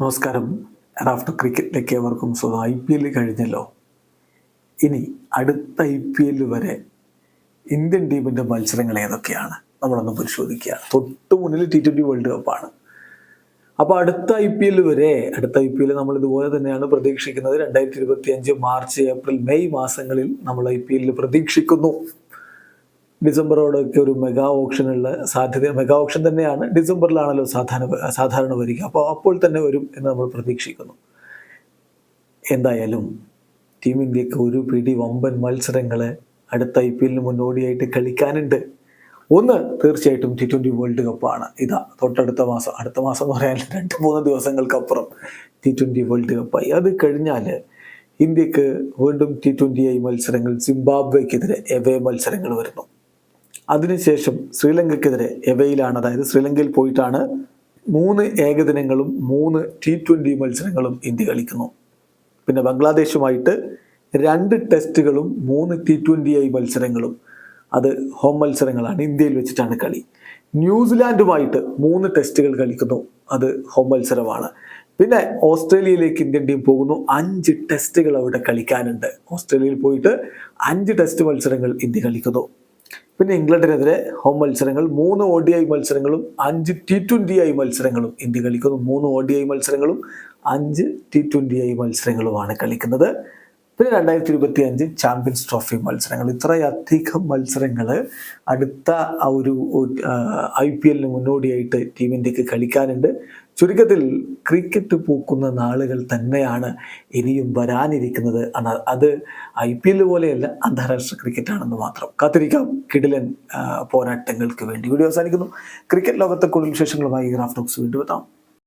നമസ്കാരം. റാഫ്റ്റർ ക്രിക്കറ്റിലേക്ക് അവർക്കും സ്വന്തം ഐ പി എൽ കഴിഞ്ഞല്ലോ. ഇനി അടുത്ത ഐ പി എൽ വരെ ഇന്ത്യൻ ടീമിന്റെ മത്സരങ്ങൾ ഏതൊക്കെയാണ്? നമ്മളൊന്ന് പരിശോധിക്കുക. തൊട്ട് മുന്നിൽ ടി ട്വന്റി വേൾഡ് കപ്പാണ് അപ്പോൾ അടുത്ത ഐ പി എൽ വരെ അടുത്ത ഐ പി എൽ നമ്മൾ ഇതുപോലെ തന്നെയാണ് പ്രതീക്ഷിക്കുന്നത്. രണ്ടായിരത്തി ഇരുപത്തി അഞ്ച് മാർച്ച് ഏപ്രിൽ മെയ് മാസങ്ങളിൽ നമ്മൾ ഐ പി എല്ലിൽ പ്രതീക്ഷിക്കുന്നു. ഡിസംബറോടൊക്കെ ഒരു മെഗാ ഓപ്ഷനുള്ള സാധ്യത മെഗാ ഓപ്ഷൻ തന്നെയാണ് ഡിസംബറിലാണല്ലോ സാധാരണ സാധാരണ വരിക. അപ്പോൾ അപ്പോൾ തന്നെ വരും എന്ന് നമ്മൾ പ്രതീക്ഷിക്കുന്നു. എന്തായാലും ടീം ഇന്ത്യയ്ക്ക് ഒരു പിടി വമ്പൻ മത്സരങ്ങൾ അടുത്ത ഐ പി എല്ലിന് മുന്നോടിയായിട്ട് കളിക്കാനുണ്ട്. ഒന്ന് തീർച്ചയായിട്ടും ടി ട്വന്റി വേൾഡ് കപ്പാണ് ഇതാ തൊട്ടടുത്ത മാസം അടുത്ത മാസം എന്ന് പറയാൻ രണ്ട് മൂന്ന് ദിവസങ്ങൾക്കപ്പുറം ടി ട്വന്റി വേൾഡ് കപ്പായി അത് കഴിഞ്ഞാൽ ഇന്ത്യയ്ക്ക് വീണ്ടും ടി ട്വന്റി ഐ മത്സരങ്ങൾ സിംബാബ്വേക്കെതിരെ എവേ മത്സരങ്ങൾ വരുന്നു. അതിനുശേഷം ശ്രീലങ്കയ്ക്കെതിരെ എവയിലാണ് അതായത് ശ്രീലങ്കയിൽ പോയിട്ടാണ് മൂന്ന് ഏകദിനങ്ങളും മൂന്ന് ടി ട്വന്റി മത്സരങ്ങളും ഇന്ത്യ കളിക്കുന്നു. പിന്നെ ബംഗ്ലാദേശുമായിട്ട് രണ്ട് ടെസ്റ്റുകളും മൂന്ന് ടി ട്വന്റി ഐ മത്സരങ്ങളും. അത് ഹോം മത്സരങ്ങളാണ് ഇന്ത്യയിൽ വെച്ചിട്ടാണ് കളി. ന്യൂസിലാൻഡുമായിട്ട് മൂന്ന് ടെസ്റ്റുകൾ കളിക്കുന്നു അത് ഹോം മത്സരമാണ്. പിന്നെ ഓസ്ട്രേലിയയിലേക്ക് ഇന്ത്യൻ ടീം പോകുന്നു അഞ്ച് ടെസ്റ്റുകൾ അവിടെ കളിക്കാനുണ്ട്. ഓസ്ട്രേലിയയിൽ പോയിട്ട് അഞ്ച് ടെസ്റ്റ് മത്സരങ്ങൾ ഇന്ത്യ കളിക്കുന്നു. പിന്നെ ഇംഗ്ലണ്ടിനെതിരെ ഹോം മത്സരങ്ങൾ മൂന്ന് ഒ ഡി ഐ മത്സരങ്ങളും അഞ്ച് ടി ട്വന്റി ഐ മത്സരങ്ങളും ഇന്ത്യ കളിക്കുന്നു. മൂന്ന് ഒ ഡി ഐ മത്സരങ്ങളും അഞ്ച് ടി ട്വന്റി ഐ മത്സരങ്ങളുമാണ് കളിക്കുന്നത്. പിന്നെ രണ്ടായിരത്തി ഇരുപത്തി അഞ്ച് ചാമ്പ്യൻസ് ട്രോഫി മത്സരങ്ങൾ. ഇത്രയധികം മത്സരങ്ങൾ അടുത്ത ഒരു ഐ പി എല്ലിന് മുന്നോടിയായിട്ട് ടീം ഇന്ത്യയ്ക്ക് കളിക്കാനുണ്ട്. ചുരുക്കത്തിൽ ക്രിക്കറ്റ് പൂക്കുന്ന നാളുകൾ തന്നെയാണ് ഇനിയും വരാനിരിക്കുന്നത്. അത് ഐ പി എൽ പോലെയല്ല അന്താരാഷ്ട്ര ക്രിക്കറ്റ് ആണെന്ന് മാത്രം. കാത്തിരിക്കാം. കിടിലൻ പോരാട്ടങ്ങൾക്ക് വേണ്ടി. വീഡിയോ അവസാനിക്കുന്നു. ക്രിക്കറ്റ് ലോകത്തെ കൂടുതൽ വിശേഷങ്ങളുമായി ഗ്രാഫ് ടോക്സ് വീണ്ടും എത്താം.